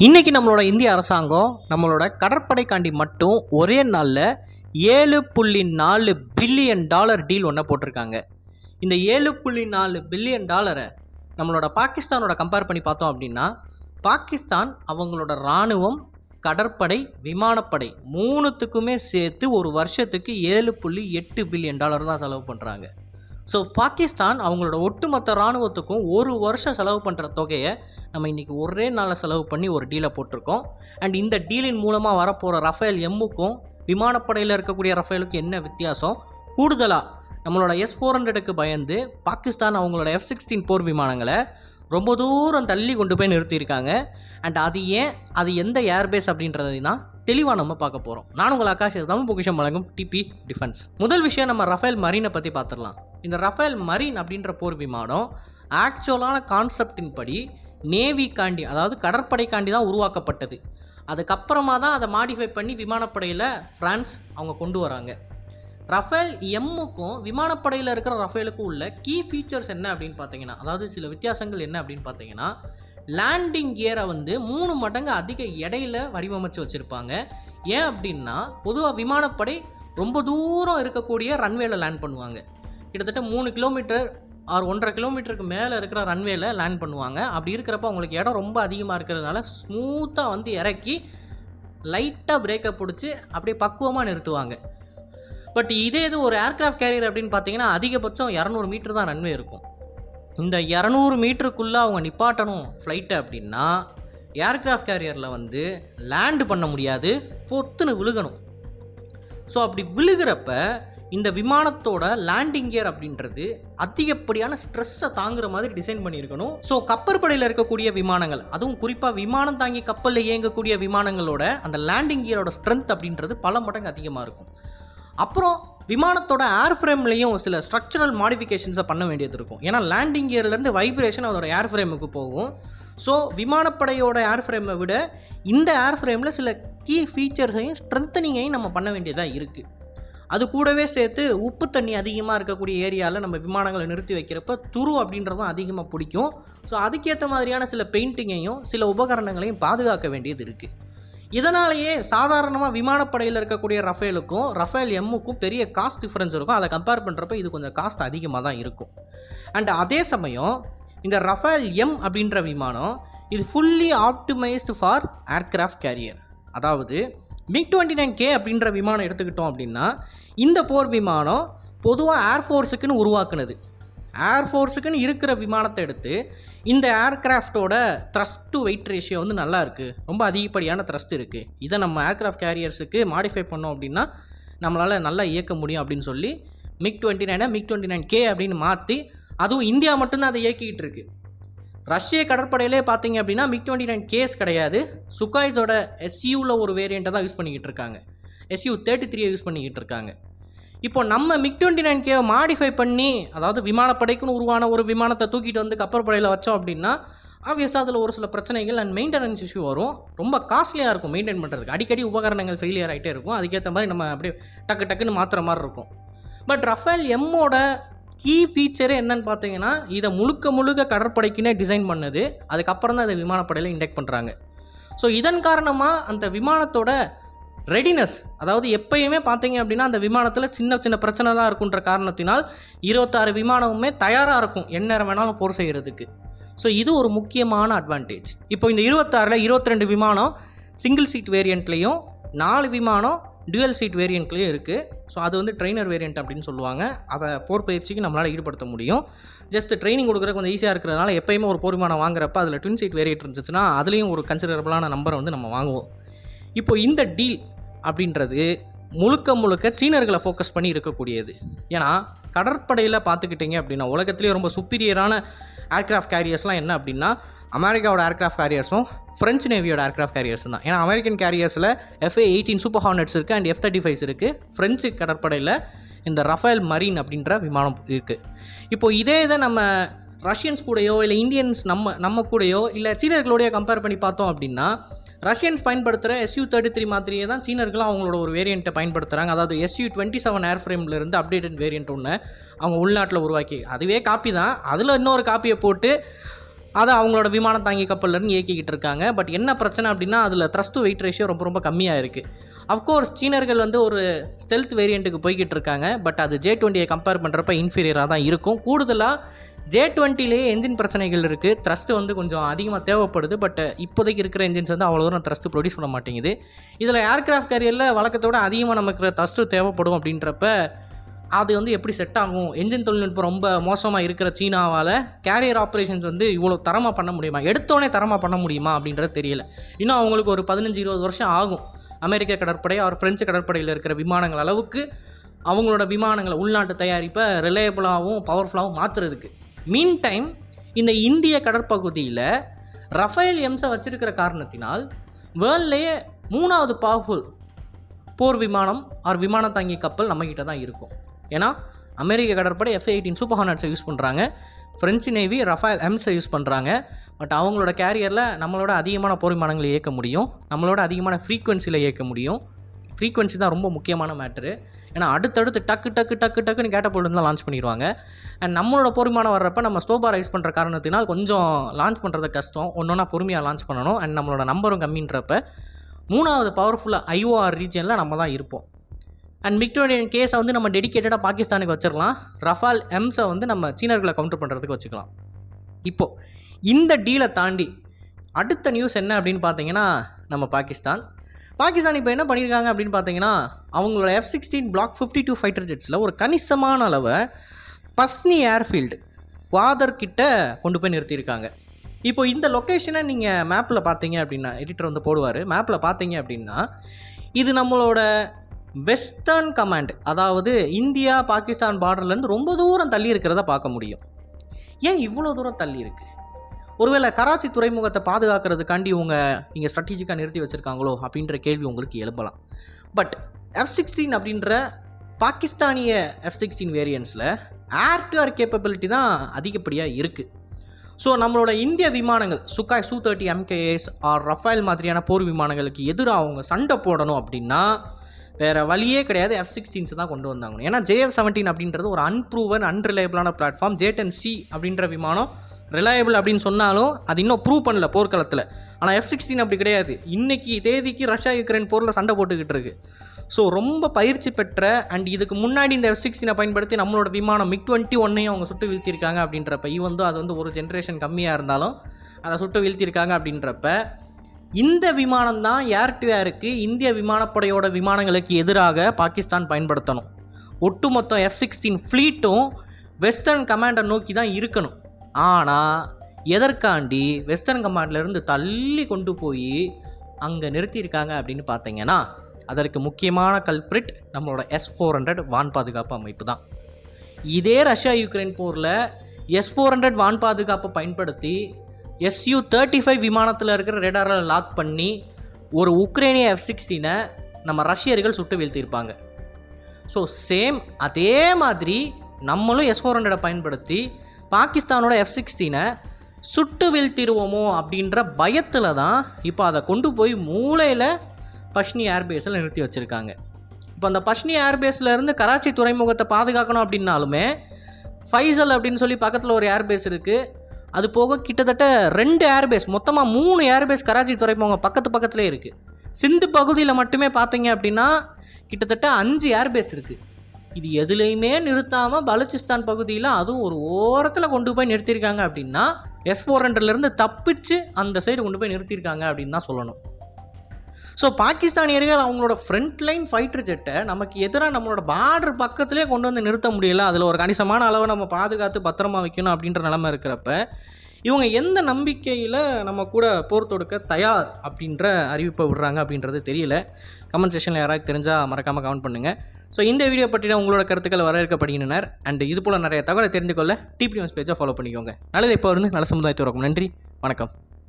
இன்றைக்கி நம்மளோட இந்திய அரசாங்கம் நம்மளோட கடற்படைக்காண்டி மட்டும் ஒரே நாளில் ஏழு புள்ளி நாலு பில்லியன் டாலர் டீல் ஒன்றை போட்டிருக்காங்க. இந்த ஏழு புள்ளி நாலு பில்லியன் டாலரை நம்மளோட பாகிஸ்தானோட கம்பேர் பண்ணி பார்த்தோம் அப்படின்னா பாகிஸ்தான் அவங்களோட இராணுவம் கடற்படை விமானப்படை மூணுத்துக்குமே சேர்த்து ஒரு வருஷத்துக்கு ஏழு புள்ளி எட்டு பில்லியன் டாலர் தான் செலவு பண்ணுறாங்க ஸோ பாகிஸ்தான் அவங்களோட ஒட்டுமொத்த இராணுவத்துக்கும் ஒரு வருஷம் செலவு பண்ணுற தொகையை நம்ம இன்றைக்கி ஒரே நாளில் செலவு பண்ணி ஒரு டீலை போட்டிருக்கோம். அண்ட் இந்த டீலின் மூலமாக வரப்போகிற ரஃபேல் எம்முக்கும் விமானப்படையில் இருக்கக்கூடிய ரஃபேலுக்கும் என்ன வித்தியாசம்? கூடுதலாக நம்மளோட எஸ் ஃபோர் ஹண்ட்ரடுக்கு பயந்து பாகிஸ்தான் அவங்களோட எஃப் சிக்ஸ்டீன் போர் விமானங்களை ரொம்ப தூரம் தள்ளி கொண்டு போய் நிறுத்தியிருக்காங்க. அண்ட் அது ஏன் அது எந்த ஏர்பேஸ் அப்படின்றதை தான் தெளிவாக நம்ம பார்க்க போகிறோம் நான் உங்கள் ஆகாஷ் தமிழ் பொக்கிஷம் வழங்கும் டிபி டிஃபென்ஸ் முதல் விஷயம் நம்ம ரஃபேல் மரீனை பற்றி பார்த்துடலாம். இந்த ரஃபேல் மரீன் அப்படின்ற போர் விமானம் ஆக்சுவலான கான்செப்டின் படி நேவிக்காண்டி அதாவது கடற்படைக்காண்டி தான் உருவாக்கப்பட்டது. அதுக்கப்புறமா தான் அதை மாடிஃபை பண்ணி விமானப்படையில் ஃப்ரான்ஸ் அவங்க கொண்டு வராங்க. ரஃபேல் எம்முக்கும் விமானப்படையில் இருக்கிற ரஃபேலுக்கும் உள்ள கீ ஃபீச்சர்ஸ் என்ன அப்படின்னு பார்த்தீங்கன்னா அதாவது சில வித்தியாசங்கள் என்ன அப்படின்னு பார்த்தீங்கன்னா லேண்டிங் கியரை வந்து மூணு மடங்கு அதிக எடையில் வடிவமைச்சு வச்சுருப்பாங்க. ஏன் அப்படின்னா பொதுவாக விமானப்படை ரொம்ப தூரம் இருக்கக்கூடிய ரன்வேல லேண்ட் பண்ணுவாங்க. கிட்டத்தட்ட மூணு கிலோமீட்டர் ஆர் ஒன்றரை கிலோமீட்டருக்கு மேலே இருக்கிற ரன்வேல லேண்ட் பண்ணுவாங்க. அப்படி இருக்கிறப்ப அவங்களுக்கு இடம் ரொம்ப அதிகமாக இருக்கிறதுனால ஸ்மூத்தாக வந்து இறக்கி லைட்டாக பிரேக்கை பிடிச்சி அப்படியே பக்குவமாக நிறுத்துவாங்க. பட் இதே இது ஒரு ஏர்க்ராஃப்ட் கேரியர் அப்படின்னு பார்த்தீங்கன்னா அதிகபட்சம் இரநூறு மீட்டர் தான் ரன்வே இருக்கும். இந்த இரநூறு மீட்டருக்குள்ளே அவங்க நிப்பாட்டணும் ஃப்ளைட்டை அப்படின்னா ஏர்க்ராஃப்ட் கேரியரில் வந்து லேண்டு பண்ண முடியாது பொத்துன்னு விழுகணும். ஸோ அப்படி விழுகிறப்ப இந்த விமானத்தோட லேண்டிங் கியர் அப்படின்றது அதிகப்படியான ஸ்ட்ரெஸ்ஸை தாங்குற மாதிரி டிசைன் பண்ணியிருக்கணும். ஸோ கப்பற்படையில் இருக்கக்கூடிய விமானங்கள் அதுவும் குறிப்பாக விமானம் தாங்கி கப்பலில் இயங்கக்கூடிய விமானங்களோட அந்த லேண்டிங் கியரோட ஸ்ட்ரென்த் அப்படின்றது பல மடங்கு அதிகமாக இருக்கும். அப்புறம் விமானத்தோட ஏர் ஃப்ரேம்லேயும் சில ஸ்ட்ரக்சரல் மாடிஃபிகேஷன்ஸை பண்ண வேண்டியது இருக்கும். ஏன்னா லேண்டிங் கியர்லேருந்து வைப்ரேஷன் அதோட ஏர் ஃப்ரேமுக்கு போகும். ஸோ விமானப்படையோட ஏர் ஃப்ரேமை விட இந்த ஏர் ஃப்ரேமில் சில கீ ஃபீச்சர்ஸையும் ஸ்ட்ரென்த்தனிங்கையும் நம்ம பண்ண வேண்டியதாக இருக்குது அது கூடவே சேர்த்து உப்பு தண்ணி அதிகமாக இருக்கக்கூடிய ஏரியாவில் நம்ம விமானங்களை நிறுத்தி வைக்கிறப்ப துரு அப்படின்றதும் அதிகமாக பிடிக்கும். ஸோ அதுக்கேற்ற மாதிரியான சில பெயிண்டிங்கையும் சில உபகரணங்களையும் பாதுகாக்க வேண்டியது இருக்குது இதனாலேயே சாதாரணமாக விமானப்படையில் இருக்கக்கூடிய ரஃபேலுக்கும் ரஃபேல் எம்முக்கும் பெரிய காஸ்ட் டிஃப்ரென்ஸ் இருக்கும். அதை கம்பேர் பண்ணுறப்ப இது கொஞ்சம் காஸ்ட் அதிகமாக தான் இருக்கும். அண்ட் அதே சமயம் இந்த ரஃபேல் எம் அப்படின்ற விமானம் இது fully optimised for aircraft carrier அதாவது மிக் டுவெண்ட்டி நைன் கே அப்படின்ற விமானம் எடுத்துக்கிட்டோம் அப்படின்னா இந்த போர் விமானம் பொதுவாக ஏர்ஃபோர்ஸுக்குன்னு உருவாக்குனது. ஏர்ஃபோர்ஸுக்குன்னு இருக்கிற விமானத்தை எடுத்து இந்த ஏர்க்ராஃப்டோட த்ரஸ்ட் டு வெயிட் ரேஷியோ வந்து நல்லா இருக்குது ரொம்ப அதிகப்படியான த்ரஸ்ட் இருக்குது இதை நம்ம ஏர்க்ராஃப்ட் கேரியர்ஸுக்கு மாடிஃபை பண்ணோம் அப்படின்னா நம்மளால் நல்லா இயக்க முடியும் அப்படின்னு சொல்லி மிக் டுவெண்ட்டி நைனை மிக் டுவெண்ட்டி நைன் கே அப்படின்னு மாற்றி அதுவும் இந்தியா மட்டும்தான் அதை இயக்கிக்கிட்டு இருக்கு. ரஷ்ய கடற்படையிலே பார்த்தீங்க அப்படின்னா மிக் டுவெண்ட்டி நைன் கேஸ் கிடையாது சுகாய்ஸோட எஸ்யூவில் ஒரு வேரியண்ட்டை தான் யூஸ் பண்ணிக்கிட்டு இருக்காங்க. எஸ்யூ தேர்ட்டி த்ரீயை யூஸ் பண்ணிக்கிட்டு இருக்காங்க. இப்போ நம்ம மிக் டுவெண்ட்டி நைன் கேவை மாடிஃபை பண்ணி அதாவது விமானப்படைக்குன்னு உருவான ஒரு விமானத்தை தூக்கிட்டு வந்து கப்பற்படையில் வச்சோம் அப்படின்னா ஆப்வியஸாக அதில் ஒரு சில பிரச்சனைகள் அண்ட் மெயின்டெனன்ஸ் இஷ்யூ வரும். ரொம்ப காஸ்ட்லியாக இருக்கும் மெயின்டைன் பண்ணுறதுக்கு அடிக்கடி உபகரணங்கள் ஃபெயிலியர் ஆகிட்டே இருக்கும். அதுக்கேற்ற மாதிரி நம்ம அப்படியே டக்கு டக்குன்னு மாற்றுற மாதிரி இருக்கும். பட் ரஃபேல் எம்மோட கீ ஃபீச்சரே என்னன்னு பார்த்தீங்கன்னா இதை முழுக்க முழுக்க கடற்படைக்குன்னே டிசைன் பண்ணுது. அதுக்கப்புறம் தான் இதை விமானப்படையில் இண்டெக்ட் பண்ணுறாங்க ஸோ இதன் காரணமாக அந்த விமானத்தோட ரெடினஸ் அதாவது எப்பயுமே பார்த்தீங்க அப்படின்னா அந்த விமானத்தில் சின்ன சின்ன பிரச்சனை தான் இருக்குன்ற காரணத்தினால் இருபத்தாறு விமானமுமே தயாராக இருக்கும் எந்நேரம் வேணாலும் போர் செய்கிறதுக்கு ஸோ இது ஒரு முக்கியமான அட்வான்டேஜ் இப்போ இந்த இருபத்தாறில் இருபத்திரெண்டு விமானம் சிங்கிள் சீட் வேரியண்ட்லேயும் நாலு விமானம் டுவல் சீட் வேரியண்ட்லேயும் இருக்குது ஸோ அது வந்து ட்ரெயினர் வேரியண்ட் அப்படின்னு சொல்லுவாங்க. அதை போர் பயிற்சிக்கு நம்மளால் ஈடுபடுத்த முடியும். ஜஸ்ட் ட்ரைனிங் கொடுக்குற கொஞ்சம் ஈஸியாக இருக்கிறதுனால எப்பயுமே ஒரு போர் விமானம் வாங்குறப்ப அதில் ட்வின் சீட் வேரியண்ட் இருந்துச்சுன்னா அதுலேயும் ஒரு கன்சிடரபிளான நம்பரை வந்து நம்ம வாங்குவோம். இப்போ இந்த டீல் அப்படின்றது முழுக்க முழுக்க சீனர்களை ஃபோக்கஸ் பண்ணி இருக்கக்கூடியது. ஏன்னா கடற்படையில் பார்த்துக்கிட்டிங்க அப்படின்னா உலகத்துலேயே ரொம்ப சுப்பீரியரான ஏர்க்ராஃப்ட் கேரியர்ஸ்லாம் என்ன அப்படின்னா அமெரிக்காவோட ஏர்க்ராஃப்ட் கேரியர்ஸும் ஃப்ரெஞ்ச் நேவியோட ஏர்க்ராஃப்ட் கேரியர்ஸும் தான். ஏன்னா அமெரிக்கன் கேரியர்ஸில் எஃப்ஏ எயிட்டீன் சூப்பர் ஹார்னட்ஸ் இருக்குது அண்ட் எஃப் தேர்ட்டி ஃபைவ்ஸ் இருக்குது ஃப்ரெஞ்சு கடற்படையில் இந்த ரஃபேல் மரீன் அப்படின்ற விமானம் இருக்குது இப்போது இதே இதை நம்ம ரஷ்யன்ஸ் கூடயோ இல்லை இந்தியன்ஸ் நம்ம நம்ம கூடயோ இல்லை சீனர்களோடய கம்பேர் பண்ணி பார்த்தோம் அப்படின்னா ரஷ்யன்ஸ் பயன்படுத்துகிற எஸ்யூ தேர்ட்டி த்ரீ மாதிரியே தான் சீனர்களும் அவங்களோட ஒரு வேரியண்ட்டை பயன்படுத்துகிறாங்க அதாவது S U twenty seven air ஃப்ரேம்லேருந்து updated variant ஒன்று அவங்க உள்நாட்டில் உருவாக்கி. அதுவே காப்பி தான். அதில் இன்னொரு காப்பியை போட்டு அதை அவங்களோட விமானம் தாங்கி கப்பல்லேருந்து இயக்கிக்கிட்டு இருக்காங்க. பட் என்ன பிரச்சனை அப்படின்னா அதில் த்ரஸ்ட் வெயிட் ரேஷியோ ரொம்ப ரொம்ப கம்மியாக இருக்குது அஃப்கோர்ஸ் சீனர்கள் வந்து ஒரு ஸ்டெல்த் வேரியண்ட்டுக்கு போய்கிட்டு இருக்காங்க. பட் அது ஜே டுவெண்ட்டியை கம்பேர் பண்ணுறப்ப இன்ஃபீரியராக தான் இருக்கும். கூடுதலாக ஜே டுவெண்ட்டிலே என்ஜின் பிரச்சனைகள் இருக்குது த்ரஸ்ட் வந்து கொஞ்சம் அதிகமாக தேவைப்படுது. பட் இப்போதைக்கு இருக்கிற என்ஜின்ஸ் வந்து அவ்வளோ தூரம் த்ரஸ்ட் ப்ரொடியூஸ் பண்ண மாட்டேங்குது. இதில் ஏர்கிராஃப்ட் கேரியரில் வழக்கத்தோட அதிகமாக நமக்கு த்ரஸ்ட் தேவைப்படும் அப்படின்றப்ப அது வந்து எப்படி செட் ஆகும்? என்ஜின் தொழில்நுட்பம் ரொம்ப மோசமாக இருக்கிற சீனாவால் கேரியர் ஆப்ரேஷன்ஸ் வந்து இவ்வளோ தரமாக பண்ண முடியுமா? எடுத்தோடனே தரமாக பண்ண முடியுமா? அப்படின்றது தெரியல. இன்னும் அவங்களுக்கு ஒரு பதினஞ்சு இருபது வருஷம் ஆகும். அமெரிக்க கடற்படை அவர் ஃப்ரெஞ்சு கடற்படையில் இருக்கிற விமானங்கள் அளவுக்கு அவங்களோட விமானங்களை உள்நாட்டு தயாரிப்பை ரிலையபிளாகவும் பவர்ஃபுல்லாகவும் மாற்றுறதுக்கு மீன் டைம் இந்த இந்திய கடற்பகுதியில் ரஃபேல் எம்ஸை வச்சிருக்கிற காரணத்தினால் வேர்ல்ட்லேயே மூணாவது பவர்ஃபுல் போர் விமானம் ஆர் விமான தாங்கி கப்பல் நம்மக்கிட்ட தான் இருக்கும். ஏன்னா அமெரிக்க கடற்படை எஃப் எயிட்டீன் சூப்பர் ஹார்னட்ஸை யூஸ் பண்ணுறாங்க ஃப்ரெஞ்சு நேவி ரஃபேல் எம்ஸை யூஸ் பண்ணுறாங்க பட் அவங்களோட கேரியரில் நம்மளோட அதிகமான போர் விமானங்களை இயக்க முடியும். நம்மளோட அதிகமான ஃப்ரீக்குவென்சியில் இயக்க முடியும். ஃப்ரீக்வன்சி தான் ரொம்ப முக்கியமான மேட்ரு ஏன்னா அடுத்தடுத்து டக்கு டக்கு டக்கு டக்குன்னு கேட்ட பொழுது தான் லான்ச் பண்ணிடுவாங்க அண்ட் நம்மளோட பொறுமையான வர்றப்ப நம்ம ஸ்டோபா ரைஸ் பண்ணுற காரணத்தினால் கொஞ்சம் லான்ச் பண்ணுறது கஷ்டம். ஒன்று ஒன்றா பொறுமையாக லான்ச் பண்ணணும். அண்ட் நம்மளோட நம்பரும் கம்மின்றப்ப மூணாவது பவர்ஃபுல்லாக ஐஓஆர் ரீஜனில் நம்ம தான் இருப்போம். அண்ட் விக்டோரியன் கேஸை வந்து நம்ம டெடிக்கேட்டடாக பாகிஸ்தானுக்கு வச்சிடலாம் ரஃபால் எம்ஸை வந்து நம்ம சீனர்களை கவுண்டர் பண்ணுறதுக்கு வச்சுக்கலாம். இப்போது இந்த டீலை தாண்டி அடுத்த நியூஸ் என்ன அப்படின்னு பார்த்தீங்கன்னா நம்ம பாகிஸ்தான். பாகிஸ்தான் இப்போ என்ன பண்ணியிருக்காங்க அப்படின்னு பார்த்தீங்கன்னா அவங்களோட F sixteen block fifty two fighter ஜெட்ஸில் ஒரு கணிசமான அளவை பஸ்னி ஏர்ஃபீல்டு குவாதர் கிட்ட கொண்டு போய் நிறுத்தியிருக்காங்க. இப்போ இந்த லொக்கேஷனை நீங்கள் மேப்பில் பார்த்தீங்க அப்படின்னா எடிட்டர் வந்து போடுவார். மேப்பில் பார்த்தீங்க அப்படின்னா இது நம்மளோட வெஸ்டர்ன் கமாண்ட் அதாவது இந்தியா பாகிஸ்தான் பார்டர்லேருந்து ரொம்ப தூரம் தள்ளி இருக்கிறத பார்க்க முடியும். ஏன் இவ்வளோ தூரம் தள்ளி இருக்குது ஒருவேளை கராச்சி துறைமுகத்தை பாதுகாக்கிறதுக்காண்டி இவங்க இங்கே ஸ்ட்ராட்டஜிக்காக நிறுத்தி வச்சுருக்காங்களோ அப்படின்ற கேள்வி உங்களுக்கு எழுப்பலாம். பட் எஃப் சிக்ஸ்டீன் அப்படின்ற பாகிஸ்தானிய எஃப் சிக்ஸ்டீன் வேரியன்ஸில் ஏர் டு ஏர் கேப்பபிலிட்டி தான் அதிகப்படியாக இருக்குது ஸோ நம்மளோட இந்திய விமானங்கள் சுக்காய் சூ தேர்ட்டி எம்கேஎஸ் ஆர் ரஃபேல் மாதிரியான போர் விமானங்களுக்கு எதிராக அவங்க சண்டை போடணும் அப்படின்னா வேறு வழியே கிடையாது எஃப் சிக்ஸ்டீன்ஸ் தான் கொண்டு வந்தாங்க ஏன்னா ஜேஎஃப் செவன்டீன் அப்படின்றது ஒரு அன்ப்ரூவன் அன்ரிலையபிளான பிளாட்ஃபார்ம் ஜே டென் சி அப்படின்ற விமானம் ரிலையபிள் அப்படின்னு சொன்னாலும் அது இன்னும் ப்ரூவ் பண்ணல போர்க்களத்தில். ஆனால் எஃப் சிக்ஸ்டீன் அப்படி கிடையாது. இன்றைக்கி தேதிக்கு ரஷ்யா யுக்ரைன் போரில் சண்டை போட்டுக்கிட்டு இருக்கு. ஸோ ரொம்ப பயிற்சி பெற்ற அண்ட் இதுக்கு முன்னாடி இந்த எஃப் சிக்ஸ்டீனை பயன்படுத்தி நம்மளோட விமானம் மிக் டுவெண்ட்டி ஒன்னையும் அவங்க சுட்டு வீழ்த்திருக்காங்க அப்படின்றப்ப வந்து அது வந்து ஒரு ஜென்ரேஷன் கம்மியாக இருந்தாலும் அதை சுட்டு வீழ்த்திருக்காங்க அப்படின்றப்ப இந்த விமானம் தான் ஏர் டு ஏருக்கு இந்திய விமானப்படையோட விமானங்களுக்கு எதிராக பாகிஸ்தான் பயன்படுத்தணும். ஒட்டுமொத்தம் எஃப் சிக்ஸ்டீன் ஃப்ளீட்டும் வெஸ்டர்ன் கமாண்டை நோக்கி தான் இருக்கணும். ஆனால் எதற்காண்டி வெஸ்டர்ன் கமாண்ட்லேருந்து தள்ளி கொண்டு போய் அங்கே நிறுத்தியிருக்காங்க அப்படின்னு பார்த்தீங்கன்னா அதற்கு முக்கியமான கல்பிரிட் நம்மளோட எஸ் ஃபோர் ஹண்ட்ரட் வான் பாதுகாப்பு அமைப்பு தான். இதே ரஷ்யா யுக்ரைன் போரில் எஸ் ஃபோர் ஹண்ட்ரட் வான் பாதுகாப்பை பயன்படுத்தி எஸ்யூ தேர்ட்டி ஃபைவ் விமானத்தில் இருக்கிற ரேடாரில் லாக் பண்ணி ஒரு உக்ரைனிய எஃப் சிக்ஸ்டீனை நம்ம ரஷ்யர்கள் சுட்டு வீழ்த்தியிருப்பாங்க. ஸோ சேம் அதே மாதிரி நம்மளும் எஸ் ஃபோர் ஹண்ட்ரடை பயன்படுத்தி பாகிஸ்தானோட எஃப் சிக்ஸ்டீனை சுட்டு வீழ்த்திடுவோமோ அப்படின்ற பயத்தில் தான் இப்போ அதை கொண்டு போய் மூளையில் பஷ்னி ஏர்பேஸில் நிறுத்தி வச்சுருக்காங்க. இப்போ அந்த பஷ்னி ஏர்பேஸ்லேருந்து கராச்சி துறைமுகத்தை பாதுகாக்கணும் அப்படின்னாலுமே ஃபைசல் அப்படின்னு சொல்லி பக்கத்தில் ஒரு ஏர்பேஸ் இருக்குது அது போக கிட்டத்தட்ட ரெண்டு ஏர்பேஸ் மொத்தமாக மூணு ஏர்பேஸ் கராச்சி துறைமுகம் பக்கத்து பக்கத்துலேயே இருக்குது சிந்து பகுதியில் மட்டுமே பார்த்தீங்க அப்படின்னா கிட்டத்தட்ட அஞ்சு ஏர்பேஸ் இருக்குது இது எதுலேயுமே நிறுத்தாமல் பலுச்சிஸ்தான் பகுதியில் அதுவும் ஒரு ஓரத்தில் கொண்டு போய் நிறுத்தியிருக்காங்க அப்படின்னா எஸ் ஃபோர் ஹண்ட்ரட்லேருந்து தப்பிச்சு அந்த சைடு கொண்டு போய் நிறுத்தியிருக்காங்க அப்படின்னு தான் சொல்லணும். ஸோ பாகிஸ்தானியர்கள் அவங்களோட ஃப்ரண்ட் லைன் ஃபைட்டர் ஜெட்டை நமக்கு எதிராக நம்மளோட பார்டர் பக்கத்துலேயே கொண்டு வந்து நிறுத்த முடியல. அதில் ஒரு கணிசமான அளவை நம்ம பாதுகாத்து பத்திரமா வைக்கணும் அப்படின்ற நிலமை இருக்கிறப்ப இவங்க எந்த நம்பிக்கையில் நம்ம கூட போர் தொடுக்க தயார் அப்படின்ற அறிவிப்பை விடுறாங்க அப்படின்றது தெரியல. கமெண்ட் செஷனில் யாராவது தெரிஞ்சால் மறக்காமல் கமெண்ட் பண்ணுங்கள் ஸோ இந்த வீடியோ பற்றின உங்களோட கருத்துக்கள் வரவேற்கப்படுகின்றனர். அண்ட் இது போல் நிறைய தகவலை தெரிந்து கொள்ள டிபி நியூஸ் பேஜை ஃபாலோ பண்ணிக்கோங்க. நல்லது இப்போ இருந்து நல்ல சமுதாயத்தை நன்றி வணக்கம்.